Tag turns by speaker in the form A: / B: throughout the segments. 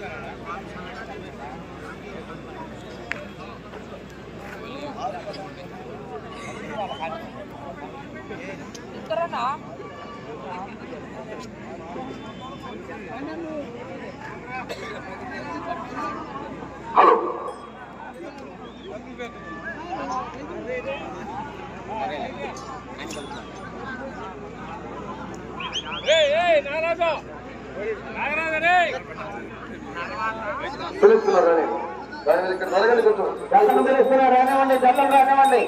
A: Gracias.
B: జల్లం రానివ్వండి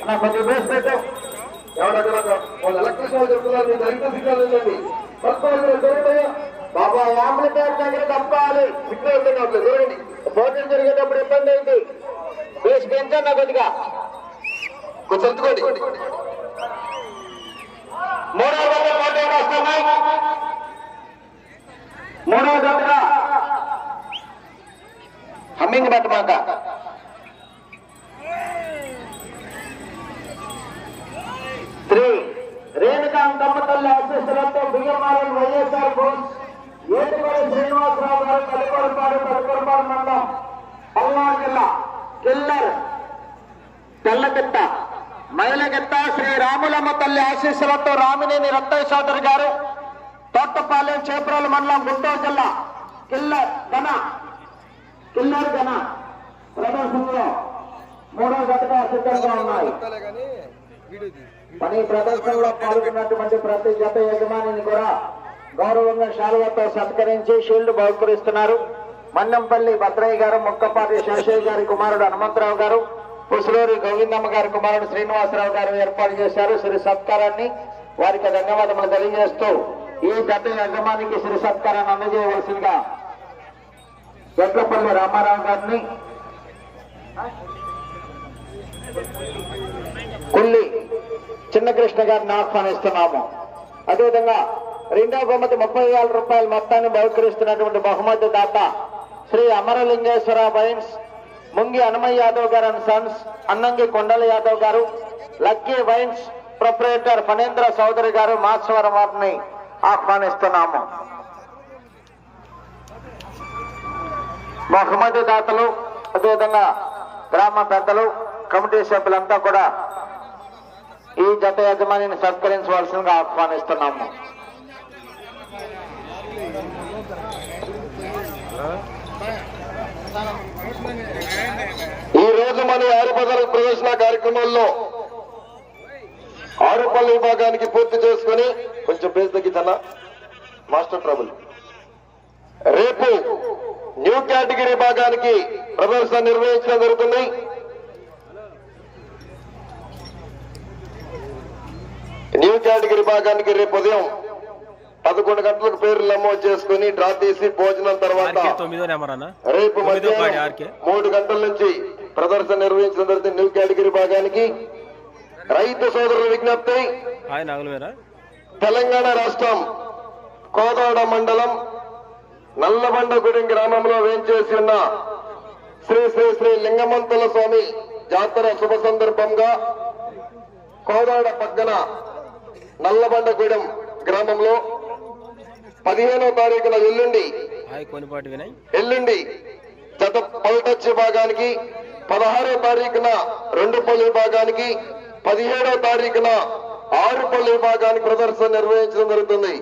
B: అన్న కొంచెం బేస్ పెట్టు.
A: ఎవరక్కడ వాళ్ళు ఎలక్ట్రిక్ వాళ్ళు చెప్తున్నారు మీరు దళిత ఉందండి పట్టుకోవాలి దొరకదయ్యా
B: బాబా దగ్గర తప్పుకోవాలి
A: సిగ్నల్ ఉంది నాకు
B: భోజనం జరిగేటప్పుడు ఇబ్బంది బేస్ కొద్దిగా.
A: కొంచెం
B: మూడో వస్తున్నాయి. మూడో హమ్మింగ్ పెట్టమాక శ్రీ రేణుకాంతమ్మ తల్లి ఆశీస్సులతో బియ్యమాలం వైఎస్ఆర్ బోస్ ఏటుపల్లి శ్రీనివాసరావు గారు తదుపరిపాడు తదుపరిపాడు మండలం పల్నాడు జిల్లా. కిల్లర్. తెల్లగిట్ట మైలగిట్ట శ్రీ రాములమ్మ తల్లి ఆశీస్సులతో రామినేని రత్తయ్య చౌదరి గారు తోటపాలెం చేపరాల మండలం గుంటూరు జిల్లా. కిల్లర్ ఘన. కిల్లర్ ఘన ప్రదర్శనలో మూడో జతగా సిద్ధంగా ఉన్నాయి. పని ప్రదర్శనలో పాల్గొన్నటువంటి ప్రతి జత యజమానిని కూడా గౌరవంగా శాలువతో సత్కరించి షీల్డ్ బహుకరిస్తున్నారు. మన్నంపల్లి భద్రయ్య గారు ముక్కపాటి శేషయ్య గారి కుమారుడు హనుమంతరావు గారు పుసులూరి గోవిందమ్మ గారి కుమారుడు శ్రీనివాసరావు గారు ఏర్పాటు చేశారు. శ్రీ సత్కారాన్ని వారికి ధన్యవాదములు తెలియజేస్తూ ఈ జత యజమానికి శ్రీ సత్కారాన్ని అందజేయవలసిందిగా వెంకపల్లి రామారావు గారిని. కొల్లి చిన్నకృష్ణ గారిని ఆహ్వానిస్తున్నాము. అదేవిధంగా రెండవ బహుమతి ముప్పై వేల రూపాయల మొత్తాన్ని బహుకరిస్తున్నటువంటి బహుమతి దాత శ్రీ అమరలింగేశ్వర వైన్స్ ముంగి హనుమయ్య యాదవ్ గారు and sons Annangi Kondala Yadav garu lucky wines proprietor Phanendra Chowdary garu మాస్వరం వారిని ఆహ్వానిస్తున్నాము. బహుమతి దాతలు అదేవిధంగా గ్రామ పెద్దలు కమిటీ సభ్యులంతా కూడా ఈ జత యజమానిని సత్కరించవలసిందిగా ఆహ్వానిస్తున్నాము.
A: ఈ రోజు మన ఆరుపదల ప్రవేశన కార్యక్రమంలో ఆరుపల్లి విభాగానికి పూర్తి చేసుకుని కొంచెం పేరు తగ్గితన్నా మాస్టర్ ట్రబుల్. రేపు న్యూ కేటగిరీ విభాగానికి ప్రదర్శన నిర్వహించడం జరుగుతుంది. న్యూ కేటగిరీ విభాగానికి రేపు ఉదయం పదకొండు గంటలకు పేర్లు నమోదు చేసుకుని డ్రా తీసి భోజనం తర్వాత రేపు మధ్యాహ్నం మూడు గంటల నుంచి ప్రదర్శన నిర్వహించడం జరుగుతుంది న్యూ కేటగిరీ భాగానికి. రైతు సోదరుల విజ్ఞప్తి. తెలంగాణ రాష్ట్రం కోదాడ మండలం నల్లబండగూడెం గ్రామంలో వేంచేసి ఉన్న శ్రీ శ్రీ శ్రీ లింగమంతుల స్వామి జాతర శుభ సందర్భంగా కోదాడ పక్కన నల్లబండగూడెం గ్రామంలో పదిహేనో తారీఖున ఎల్లుండి ఎల్లుండి జత పల్టచ్ విభాగానికి పదహారో తారీఖున రెండు పళ్ళు విభాగానికి పదిహేడో తారీఖున ఆరు పళ్ళు విభాగానికి ప్రదర్శన నిర్వహించడం జరుగుతుంది.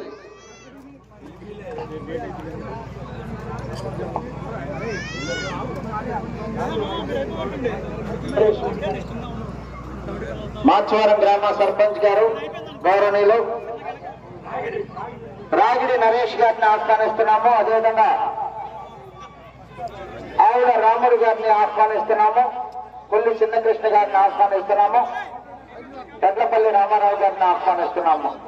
B: మాచవరం గ్రామ సర్పంచ్ గారు గౌరవనీయులు. రాగిడి నరేష్ గారిని ఆహ్వానిస్తున్నాము. అదేవిధంగా ఆవిడ రాముడు గారిని ఆహ్వానిస్తున్నాము. కొల్లి చిన్నకృష్ణ గారిని ఆహ్వానిస్తున్నాము. పెద్దపల్లి రామారావు గారిని ఆహ్వానిస్తున్నాము.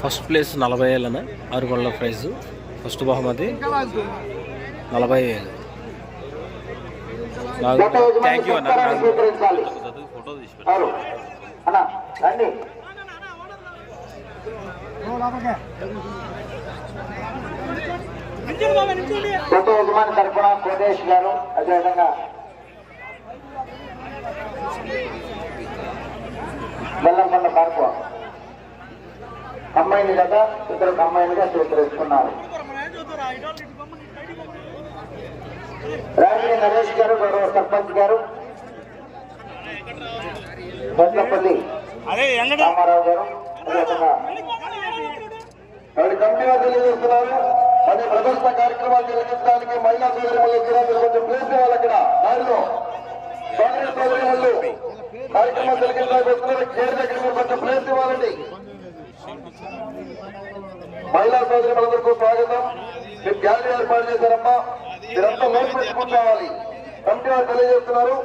C: ఫస్ట్ ప్లేస్ నలభై ఏళ్ళన ఆరు గొల్ల ప్రైజ్. ఫస్ట్ బహుమతి నలభై
B: యజమాని
C: థ్యాంక్ యూ అన్న. నాలుగు
B: స్వీకరించాలి గత యజమాని తరఫున కోటేష్ గారు అదేవిధంగా బెల్లంకొండ పార్కు. అమ్మాయిని కదా ఇద్దరు అమ్మాయిలుగా స్వీకరిస్తున్నారు రాజీ నరేష్ గారు గౌరవ సర్పంచ్ గారు పెద్దపల్లి రామారావు గారు అదేవిధంగా
A: తెలియజేస్తున్నారు? పది ప్రదర్శన కార్యక్రమాలు నిర్వహించడానికి మహిళా సోదరిమల్లు వచ్చినా మీరు కొంచెం ప్లేస్ ఇవ్వాలి అక్కడ. దారిలో. సోదరి సోదరిమల్లు కార్యక్రమం జరిగించడానికి వస్తున్నారు గేర్ దగ్గర మీరు కొంచెం ప్లేస్ ఇవ్వాలండి. మహిళా సోదరిమలందరికీ స్వాగతం. మీరు గ్యాలరీ ఏర్పాటు చేశారమ్మా. మీరంతా నోట్ పెట్టుకుని రావాలి. కమిటీ వారు తెలియజేస్తున్నారు.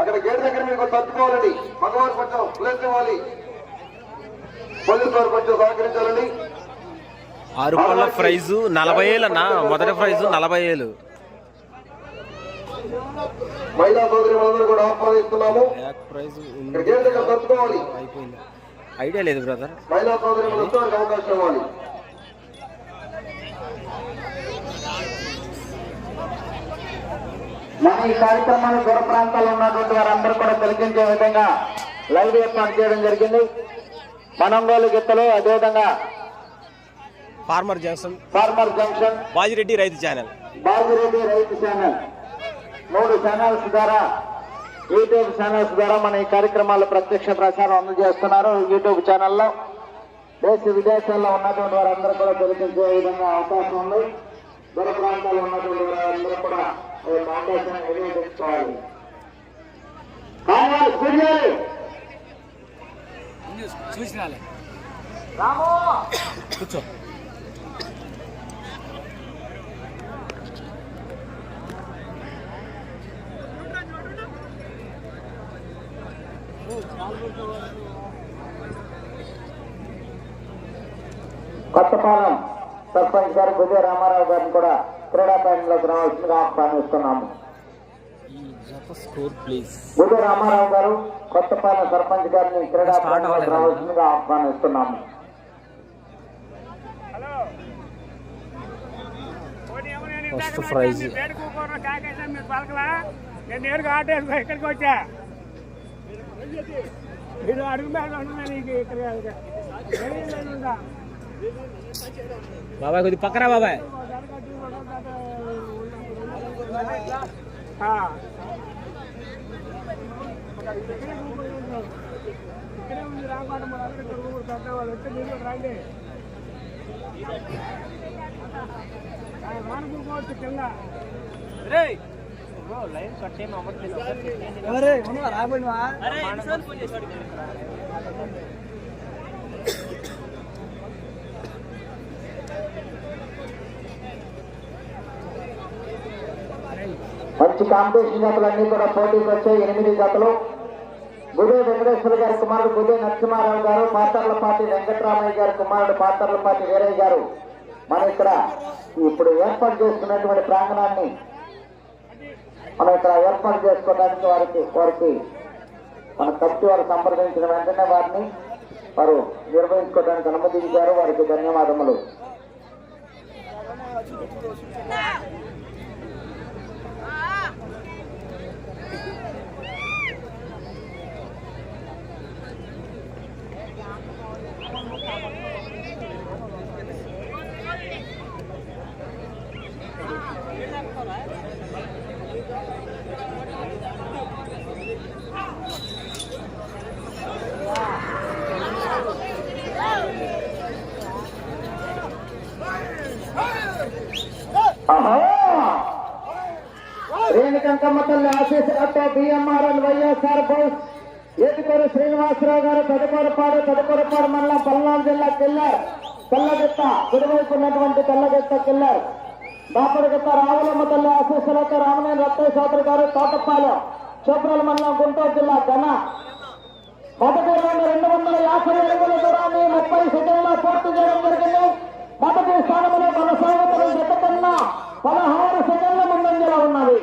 A: అక్కడ గేట్ దగ్గర మీకు తట్టుకోవాలండి. మగవారు కొంచెం ప్లేస్ ఇవ్వాలి. పోలీసు వారు కొంచెం సహకరించాలండి.
C: ఆరు పళ్ళ ప్రైజు నలభై ఏళ్ళు అన్న మొదటి ప్రైజు నలభై ఏళ్ళు.
A: మహిళా సోదరి కూడా ఆహ్వానిస్తున్నాము.
C: ప్రైజ్ అయిపోయింది. ఐడియా లేదు బ్రదర్.
A: మహిళా సోదరి మనందరికీ అవకాశం ఇవ్వాలి.
B: మన ఈ కార్యక్రమాన్ని దూర ప్రాంతాల్లో ఉన్నటువంటి వారందరూ కూడా తిలకించే విధంగా లైవ్ ఏర్పాటు చేయడం జరిగింది. మనంగోలు గిత్తలు అదేవిధంగా
C: farmer junction.
B: Farmer junction.
C: Bajireddy రైతు ఛానల్.
B: బాజిరెడ్డి రైతు ఛానల్. మూడు ఛానల్స్ ద్వారా యూట్యూబ్ ఛానల్స్ ద్వారా మన ఈ కార్యక్రమాలు ప్రత్యక్ష ప్రసారం అందజేస్తున్నారు. యూట్యూబ్ ఛానల్లో దేశ విదేశాల్లో ఉన్నటువంటి వారందరూ కూడా తిలకించే విధంగా అవకాశం ఉంది. దూర ప్రాంతాల్లో ఉన్నటువంటి వారందరూ కూడా అవకాశాన్ని వినియోగించుకోవాలి. కావాలి సూర్యాలు
C: కూర్చో.
B: కొత్తపాలెం సర్పంచ్ గారు బుద్ధి రామారావు గారిని కూడా క్రీడాకారంలోకి రావాల్సిందిగా ఆహ్వానిస్తున్నాము
C: ఈ జత స్కోర్ ప్లీజ్
B: బుద్ధి రామారావు గారు కొత్తపాలెం సర్పంచ్ గారిని క్రీడాకారంలోకి రావాల్సిందిగా ఆహ్వానిస్తున్నాము
C: ఫస్ట్ ప్రైజ్
D: నేను నేరుగా ఆటో వేసుకో ఇక్కడికి వచ్చా? మీరు అడుగు మీద ఉన్నా నీకు ఇక్కడ
C: బాబాయ్ కొద్ది పక్కరా బాబాయ్.
D: ఇక్కడే ఉంది రామాట మన అందరూ ఇక్కడ ఊరు పెద్దవాళ్ళు వచ్చి మీరు రండి. వానకూరుకోవచ్చు కింద. రాబడివా
B: మంచి కాంపిటీషన్ జతలన్నీ కూడా పోటీకి వచ్చాయి ఎనిమిది జతలు గుడే వెంకటేశ్వర గారి కుమారుడు గుడే నరసింహారావు గారు పాతర్లపాటి వెంకటరామయ్య గారి కుమారుడు పాతర్లపాటి వీరయ్య గారు. మన ఇక్కడ ఇప్పుడు ఏర్పాటు చేసుకున్నటువంటి ప్రాంగణాన్ని మనం ఇక్కడ ఏర్పాటు చేసుకోవడానికి వారికి వారికి మన కమిటీ వారు సంప్రదించిన వెంటనే వారిని వారు నిర్వహించుకోవడానికి అనుమతించారు. వారికి ధన్యవాదములు. శ్రీనివాసరావు గారు తదుపరిపాడు తదుపరిపాడు మళ్ళా పల్నాడు జిల్లా కిల్లర్ తెల్లగిత్త కుడివైపు ఉన్నటువంటి తెల్లగిత్త కిల్లర్ దాపడిగిత్త రావులమ్మ తల్లి ఆశీస్సులతో రామనేని రత్తయ్య సోదరు గారు తోటపాలెం చోప్రాల మండలం గుంటూరు జిల్లా ఘన. మొదటి రౌండ్ రెండు వందల యాభై అడుగుల దూరాన్ని ముప్పై సెకండ్లో పూర్తి చేయడం జరిగింది. మొదటి స్థానంలో కొనసాగుతున్న జత కన్నా పదహారు సెకండ్ల ముందంజలో ఉన్నది.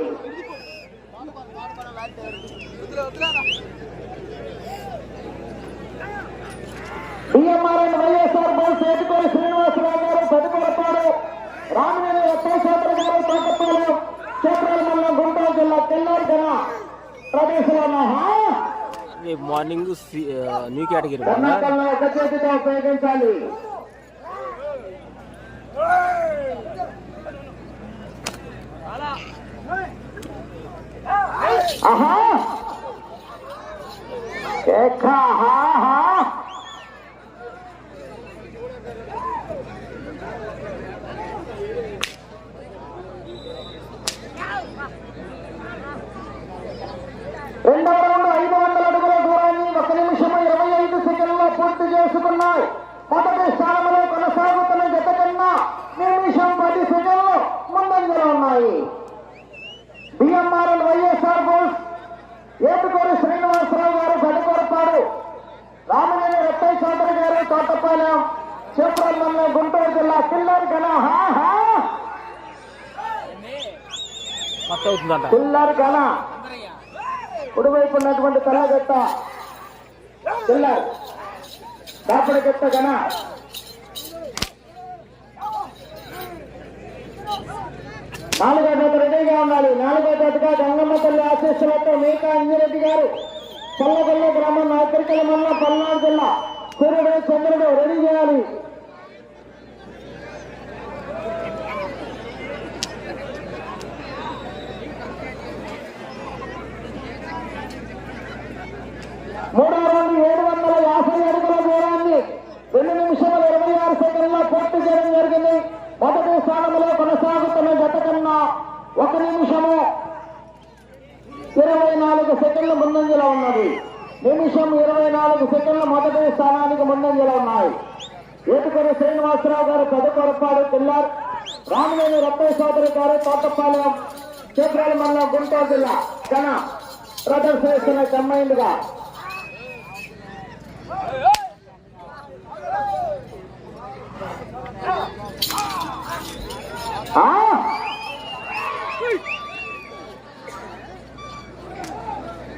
B: బిఎంఆర్ఎన్ వైఎస్ఆర్ బోల్స్ ఎటుకోరి శ్రీనివాసరావు గారు పదికొలపాడు రామనేని లక్ష్మీశాస్త్రి గారు తోటపాలు క్షేత్రాల మండలం గుంటూరు జిల్లా తెల్లారు గల ప్రదేశంలో
C: రేపు మార్నింగ్ న్యూ కేటగిరీ
B: ఒక చేతితో ఉపయోగించాలి. ఆహా!
C: అవుతుందంట.
B: కిల్లర్ గన కుడివైపు ఉన్నటువంటి తెల్లగట్ట. పిల్లర్. దాపడి గట్ట గన నాలుగో జత రెడీగా ఉండాలి. నాలుగో జతగా గంగమ్మ తల్లి ఆశీస్సులతో మేకా అంజిరెడ్డి గారు చల్లగల్ల గ్రామం నాయకరికల మండలం పల్నాడు జిల్లా. సూర్యుడు చంద్రుడు రెడీ చేయాలి మూడో రౌండ్ ఏడు వందల యాభై అడుగుల దూరాన్ని రెండు నిమిషముల ఇరవై ఆరు సెకండ్లో పూర్తి చేయడం జరిగింది మొదటి కొనసాగుతున్న జత కన్నా ఒక నిమిషము ఇరవై నాలుగు సెకండ్ల ముందంజలో ఉన్నది. నిమిషం ఇరవై నాలుగు సెకండ్ల మొదటి స్థానానికి ముందంజలో ఉన్నాయి. ఏటుకొని శ్రీనివాసరావు గారు పెదకొరపాడు పిల్లర్ రామనేని రత్న సోదరి గారు తోటపాలెం చేపరాల మండలం గుంటూరు జిల్లా కన ప్రదర్శిస్తున్న కమ్మైండ్గా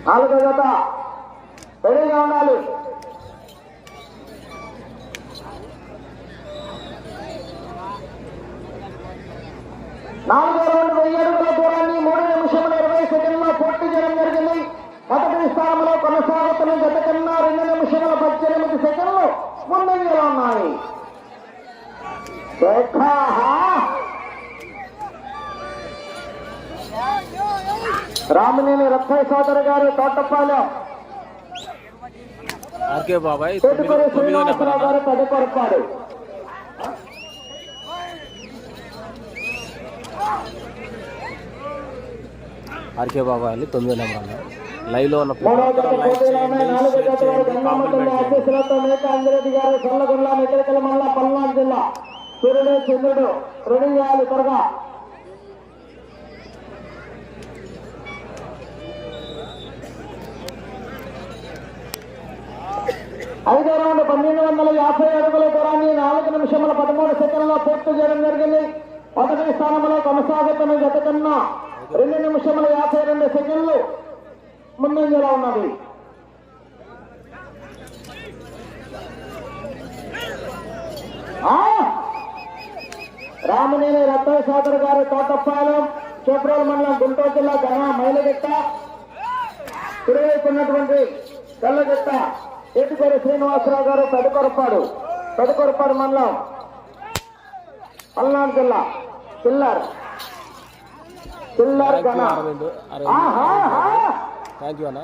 B: నాలుగో జత. రెడీగా ఉండాలి. నాలుగో రెండు వెయ్యి అడుగుల దూరాన్ని మూడు నిమిషముల ఇరవై సెకండ్లో పూర్తి చేయడం జరిగింది. మొదటి స్థానంలో కొనసాగుతున్న గత కన్నా రెండు నిమిషముల పద్దెనిమిది సెకండ్లు ముందంజలో ఉన్నాయి. రామినేని రత్నయ్య సోదరు గారు తోటపాలెం.
C: ఆర్కే బాబాయ్ తొమ్మిది
B: శ్రీనివాసరావు. గారు తదుపరపాడు
C: ఆర్కే బాబాయ్ అని తొమ్మిదో నెంబర్ అన్న లైవ్లో ఉన్న
B: మూడవ జత
C: ప్రతి ఒక్కరు లైక్
B: పోటీలో ఉన్నాయి
C: చేయండి
B: నాలుగో
C: షేర్
B: జత వారు
C: చేయండి
B: గంగామతల్లి
C: కాంప్లిమెంట్ చేయండి
B: ఆశీస్సులతో మేక అంజిరెడ్డి గారు చల్లగొండ నికరికల మండల పల్నాడు జిల్లా. సూర్యుడు చంద్రుడు రెడీ చేయాలి త్వరగా. ఐదో రౌండ్ పన్నెండు వందల యాభై అడుగుల దూరాన్ని నాలుగు నిమిషముల పదమూడు సెకండ్లో పూర్తి చేయడం జరిగింది. మొదటి స్థానంలో కొనసాగుతున్న జత కన్నా రెండు నిమిషముల యాభై రెండు సెకండ్లు ముందంజలో ఉన్నది. రామనేని రత్తయ్య సోదరు గారు తోటప్పాలెం చేప్రోలు మండలం గుంటూరు జిల్లా ఘన మైలగెట్ట కుడివైపు ఉన్నటువంటి కళ్ళగిట్ట ఎటుకొరి శ్రీనివాసరావు గారు పెదకొరపాడు పెదకొరపాడు మండలం. పల్నాడు జిల్లా.
C: అరవింద్.
B: ఆహా ఆహా.
C: థ్యాంక్ యూ అన్న.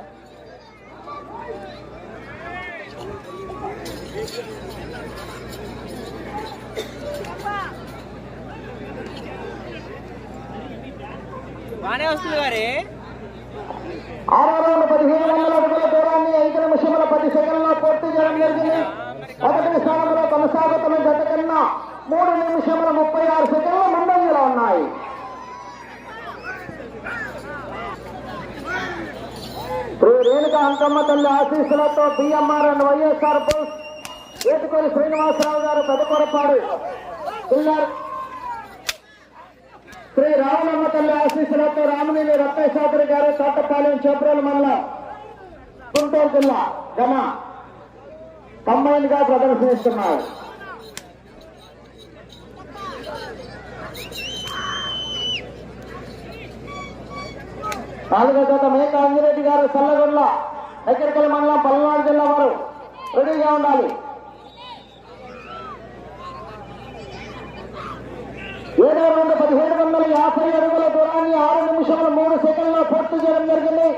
E: బానే వస్తుంది మరి.
B: ఆరో రౌండ్ పదిహేను వందల అడుగుల దూరాన్ని ఐదు నిమిషముల పది సెకండ్లో పూర్తి చేయడం జరిగింది. మొదటి స్థానంలో కొనసాగుతున్న జత కన్నా మూడు నిమిషముల ముప్పై ఆరు సెకండ్లు ముందంజలో ఉన్నాయి. శ్రీ రేణుక అంకమ్మ తల్లి ఆశీస్సులతో బిఎంఆర్ అండ్ వైఎస్ఆర్ బోస్ ఏటుకొని శ్రీనివాసరావు గారు పెదకొరపాడు శ్రీ రామలమ్మ తల్లి ఆశీస్సులతో రామనేని రత్తయ్య గారు తోటపాలెం చేబ్రోలు మండలం గుంటూరు జిల్లా జమ కంబైన్గా ప్రదర్శనిస్తున్నారు. నాలుగో జత మేక అంజిరెడ్డి గారు సల్లగొండ దగ్గరికల్ మండలం పల్నాడు జిల్లా వారు రెడీగా ఉండాలి. ఏడవ రెండు పదిహేడు వందల యాభై అడుగుల దూరాన్ని ఆరు నిమిషాలు మూడు సెకండ్లో పూర్తి చేయడం జరిగింది.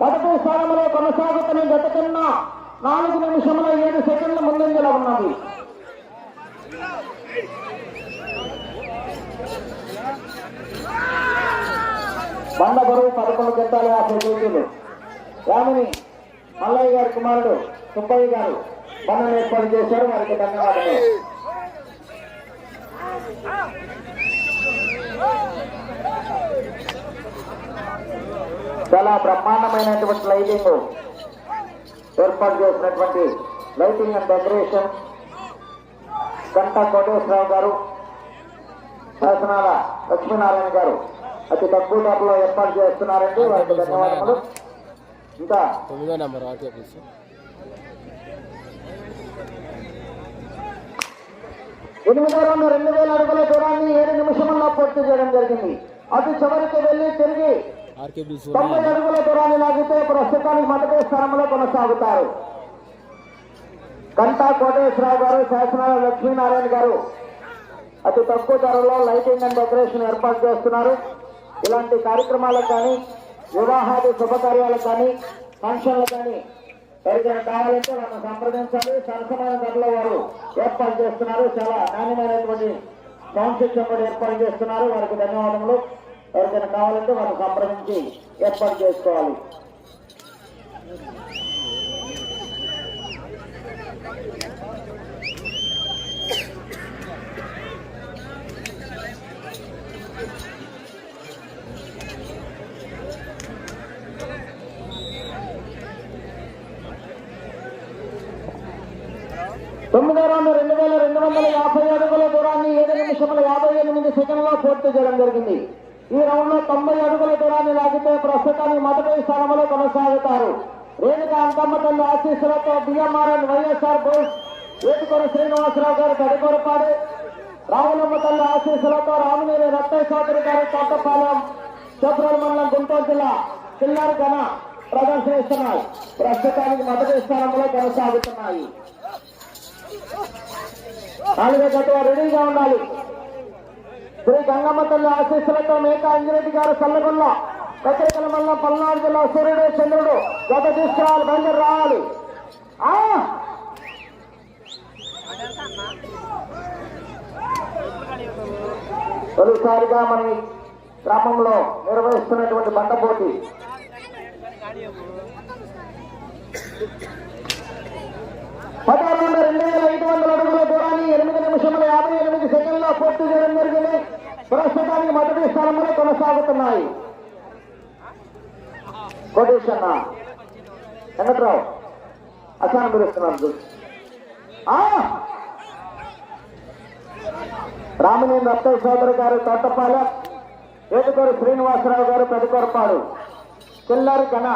B: మొదటి స్థానంలో కొనసాగుతున్న గత కన్నా నాలుగు నిమిషముల ఏడు సెకండ్ల ముందంజలో ఉన్నది. బండ బరువు పదకొండు గంటలు యాభై కేజీలు రాముని మల్లయ్య గారి కుమారుడు సుబ్బయ్య గారు బండను ఏర్పాటు చేశారు. వారికి ధన్యవాదాలు చాలా బ్రహ్మాండమైనటువంటి లైటింగ్ ఏర్పాటు చేసినటువంటి lighting and decoration. Ganta Koteswararao garu Sasanala Lakshminarayana గారు అతి తక్కువ ధరలో ఏర్పాటు చేస్తున్నారండి. వారికి ధన్యవాదములు. ఇంకా
C: తొమ్మిదో నెంబర్
B: ఎనిమిదో రెండు రెండు వేల అడుగుల దూరాన్ని ఏడు నిమిషంలో పూర్తి చేయడం జరిగింది. అటు చివరికి వెళ్ళి తిరిగి తొంభై అడుగుల దూరాన్ని లాగితే ప్రస్తుతానికి మొదటి స్థానంలో కొనసాగుతారు. గంటా కోటేశ్వరరావు గారు శాసనాల లక్ష్మీనారాయణ గారు. అతి తక్కువ ధరలో లైటింగ్ అండ్ డెకరేషన్ ఏర్పాటు చేస్తున్నారు. ఇలాంటి కార్యక్రమాలకు కానీ వివాహాది శుభకార్యాలకు కానీ ఫంక్షన్లకు కానీ ఎవరికైనా కావాలంటే వాళ్ళని సంప్రదించాలి సరసమైన ధరలో వారు ఏర్పాటు చేస్తున్నారు. చాలా నాణ్యమైనటువంటి సౌండ్ సిస్టమ్ కూడా ఏర్పాటు చేస్తున్నారు. వారికి ధన్యవాదములు. ఎవరికైనా కావాలంటే వాళ్ళు సంప్రదించి ఏర్పాటు చేసుకోవాలి. తొమ్మిదో రౌండ్ రెండు వేల రెండు వందల యాభై అడుగుల దూరాన్ని ఏడు నిమిషముల యాభై ఎనిమిది సెకండ్లో పూర్తి చేయడం జరిగింది. ఈ రౌండ్లో తొంభై అడుగుల దూరాన్ని లాగితే ప్రస్తుతానికి మొదటి స్థానంలో కొనసాగుతారు. రేణుక అంకమ్మ తల్లి ఆశీస్సులతో బిఎంఆర్ఎన్ వైఎస్ఆర్ బోస్ ఏటుకొర శ్రీనివాసరావు గారు తడికొరపాడు రావులమ్మ తల్లి ఆశీస్సులతో రామినేని రత్తయ్య చౌదరి గారు తోటపాలెం చోప్రల్ మండలం గుంటూరు జిల్లా చిల్లర ఘన ప్రదర్శనిస్తున్నాయి ప్రస్తుతానికి మొదటి స్థానంలో కొనసాగుతున్నాయి. నాలుగో గట్టుగా రెడీగా ఉండాలి. శ్రీ గంగమ్మ తల్లి ఆశీస్సులతో మేక అంజిరెడ్డి గారు చల్లగొల్ల కత్తిరికల మల్ల పల్నాడు జిల్లా సూర్యుడు చంద్రుడు గత తీసుకురావాలి బయలుదేరి రావాలి. తొలిసారిగా మన గ్రామంలో నిర్వహిస్తున్నటువంటి బండ పోటీ. పదహారు రెండు వేల ఐదు వందల అడుగుల దూరాన్ని ఎనిమిది నిమిషముల యాభై ఎనిమిది సెకండ్లో పూర్తి చేయడం జరిగింది. ప్రస్తుతానికి మొదటి స్థానంలో కొనసాగుతున్నాయి. కోటేశన్న వెంకట్రావు అసానం పిలుస్తున్నారు ఆ! అత్తయ్య సోదరు గారు తోటపాలెం ఏటుకోరు శ్రీనివాసరావు గారు పెదకొరపాడు. చిల్లరి కన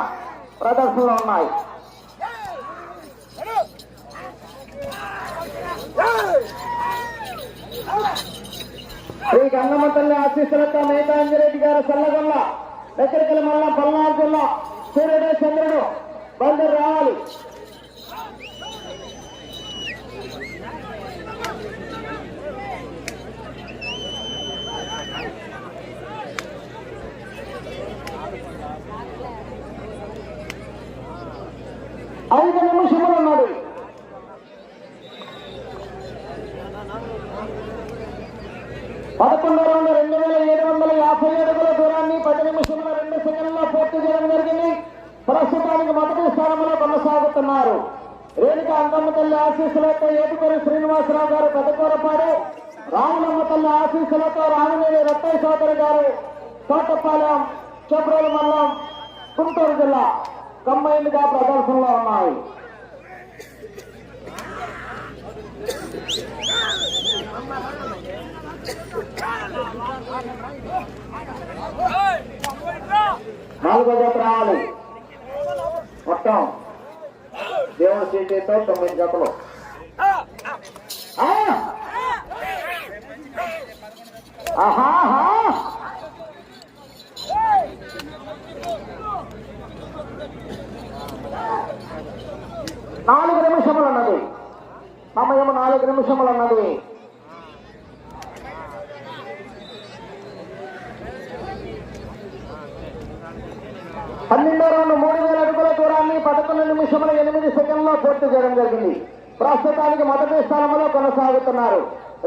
B: ప్రదర్శనలో ఉన్నాయి. శ్రీ గంగమ్మ తల్లి ఆశీస్సులతో మేతాంజిరెడ్డి గారు సల్లగొల్ల దగ్గరికల మల్ల పల్నాడు జిల్లా సూర్యుడు చంద్రుడు బందరు రావాలి. ఐదు నిమిషములు ఉన్నది. పదకొండు రౌండ్ రెండు వేల ఏడు వందల యాభై అడుగుల దూరాన్ని పది నిమిషంలో రెండు సెకండ్లో పూర్తి చేయడం జరిగింది. ప్రస్తుతానికి మొదటి స్థానంలో కొనసాగుతున్నారు. రేణుక అంకమ్మ తల్లి ఆశీస్సులతో ఏటుకూరి శ్రీనివాసరావు గారు పెద్దకూరపాడు రాములమ్మ తల్లి ఆశీస్సులతో రామినేని రత్తయ్య సోదరి గారు తోటపాలెం చప్రోలు మల్లం గుంటూరు జిల్లా. కంబైన్గా ప్రదర్శనలో ఉన్నాయి. నాలుగో జతరాలు మొత్తం. దేవుడు సీటీతో తొమ్మిది జతలు నాలుగు నిమిషములు అన్నది. సమయం నాలుగు నిమిషములు అన్నది. జరిగింది. ప్రస్తుతానికి మొదటి స్థానంలో కొనసాగుతున్నారు.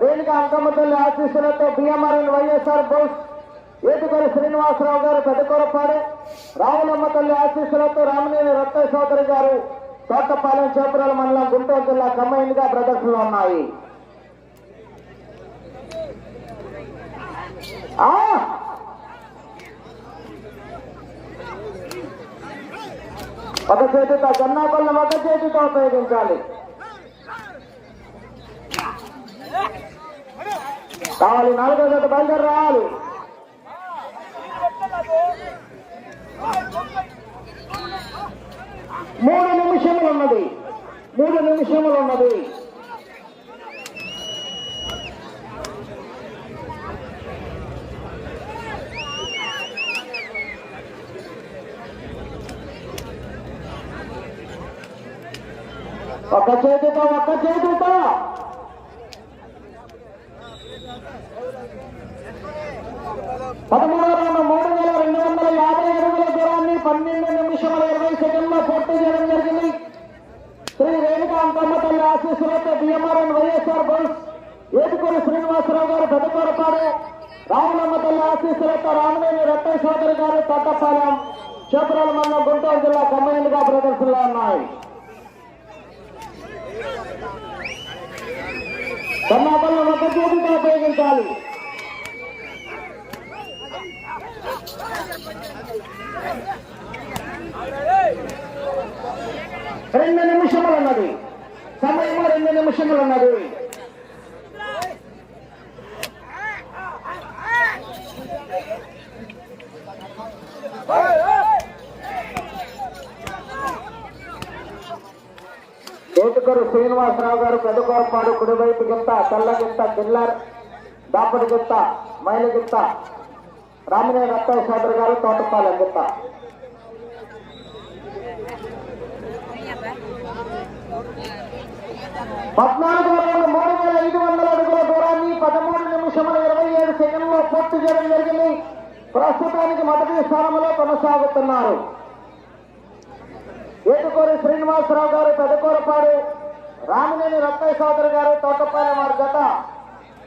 B: రేణుక అంకమ్మ తల్లి ఆశీస్సులతో బిఎంఆర్ఎన్ వైఎస్ఆర్ బోస్ ఏటుకొని శ్రీనివాసరావు గారు పెద్దకొరపాడు రావులమ్మ తల్లి ఆశీస్సులతో రామనేని రక్త సోదరి గారు తోటపాలెం చేపరాల మండలం గుంటూరు జిల్లా కంబైన్గా ప్రదర్శనలు ఉన్నాయి. ఒక చేతితో జన్నాకొల్ల ఒక చేతితో ఉపయోగించాలి. కావాలి నాలుగో జత బయలుదేరి రావాలి. మూడు నిమిషములు ఉన్నది. మూడు నిమిషములు ఉన్నది. ఒక చేతితో ఒక చేతితో. పదమూడవ రౌండ్ మూడు వేల రెండు వందల యాభై అడుగుల దూరాన్ని పన్నెండు నిమిషముల ఇరవై సెకండ్లో పూర్తి చేయడం జరిగింది. శ్రీ రేణుకాంతమ్మ తల్లి ఆశీస్సులతో బిఎంఆర్ఎన్ వైఎస్ఆర్ బోల్స్ ఏటుకూరి శ్రీనివాసరావు గారు పెద్దకొరపాడు రామలమ్మ తల్లి ఆశీస్సులతో రామనేని రత్తయ్య సోదరి గారు తట్టపాలెం చేపరాల మండలం గుంటూరు జిల్లా కమ్మయ్యలుగా ప్రదర్శనలో ఉన్నాయి. కన్నాపల్లి ఒక చేతితో ఉపయోగించాలి. రెండు నిమిషములు ఉన్నది సమయము రెండు నిమిషములు ఉన్నది ఏటుకరు శ్రీనివాసరావు గారు పెద్దకోరపాడు కుడివైపు గిత్త తెల్ల గిత్త జిల్లర్ దాపడి గిత్త మైలు గిత్త రామినేని రత్తయ్య సోదరు గారు తోటపాలెం గిత్త. పద్నాలుగు వందల మూడు వేల ఐదు వందల అడుగుల దూరాన్ని పదమూడు నిమిషముల ఇరవై ఏడు సెకండ్లో పూర్తి చేయడం జరిగింది. ప్రస్తుతానికి మొదటి స్థానంలో కొనసాగుతున్నారు. ఏటుకోరి శ్రీనివాసరావు గారు పెదకూరపాడు రామినేని రత్నయ్య సోదరి గారు తోటపాలెం వారి గత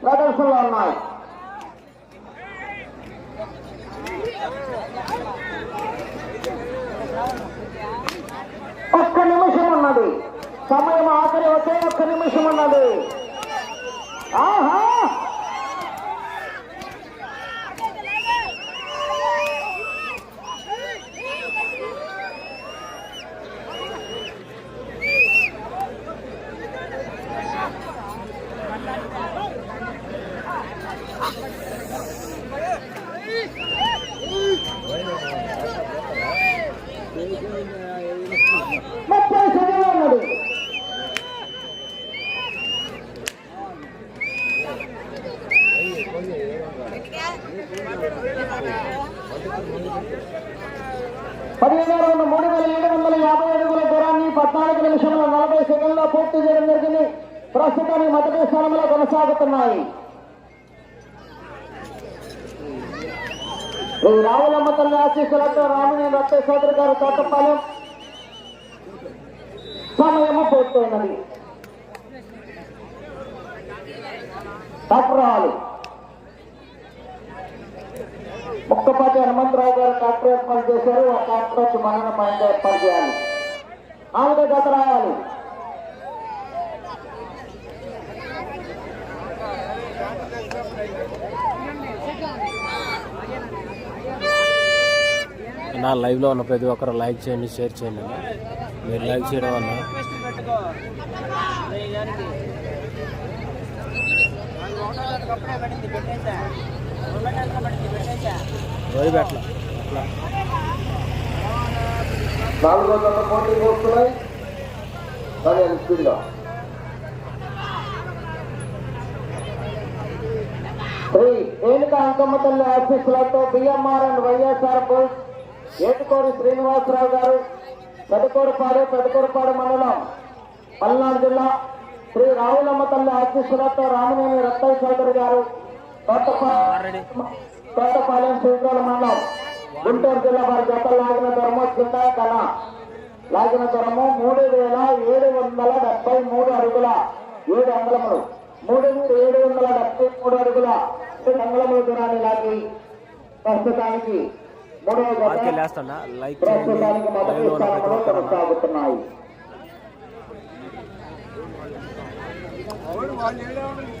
B: ప్రదర్శనలో ఉన్నాయి ఒక్క నిమిషం ఉన్నది. సమయం ఆఖరి ఒకే ఒక్క నిమిషం ఉన్నది. ఆహా ముప్పై సెకండ్లు ఉన్నది పదిహేను రౌండ్ మూడు వేల ఏడు వందల యాభై అడుగుల దూరాన్ని పద్నాలుగు నిమిషముల నలభై సెకండ్లో పూర్తి చేయడం జరిగింది ప్రస్తుతానికి మొదటి స్థానంలో కొనసాగుతున్నాయి. ఈ రావులమ్మ తల్లి ఆశీస్సులతో రాముని రత్తయ్య సోదరి గారు తోటపాలెం సమయము పూర్తయినది. డాక్టర్ హాలు ముక్కపాటి హనుమంతరావు గారు డాక్టర్ ఏర్పాటు చేశారు. ఆ డాక్టర్ వచ్చి మనన పాయింట్ ఏర్పాటు చేయాలి. ఆవిడ గత రావాలి.
C: నా లైవ్లో ఉన్న ప్రతి ఒక్కరు లైక్ చేయండి షేర్ చేయండి మీరు లైక్ చేయడం వల్ల
E: రోజు పెట్టుకో
C: పెట్టల. అట్లా
A: నాలుగో జత పోటీ వస్తున్నాయి కానీ అది స్పీడ్గా.
B: శ్రీ రేణుక అంకమ్మ తల్లి ఆఫీసులతో బిఎంఆర్ అండ్ వైఎస్ఆర్ బోస్ ఏటుకోరి శ్రీనివాసరావు గారు పెదకూరపాడు పెదకూరపాడు మండలం పల్నాడు జిల్లా శ్రీ రావులమ్మ తల్లి ఆశీస్సులతో రామనేని రత్తయ్య చౌదరి గారు తోటపా- తోటపాలెం శ్రీకాకుళం మండలం గుంటూరు జిల్లా వారి జత లాగిన ధర్మం కింద కళ లాగిన ధరము మూడు వేల ఏడు వందల డెబ్బై మూడు అడుగుల ఏడు అంగళములు. మూడు ఏడు వందల డెబ్బై మూడు అడుగుల ఏడు అంగుళముల దూరాన్ని లాగి ప్రస్తుతానికి మూడవ జత
C: ఆడికెళ్ళేస్తాడా లైక్ చేయండి లైవ్లో ఉన్న ప్రతి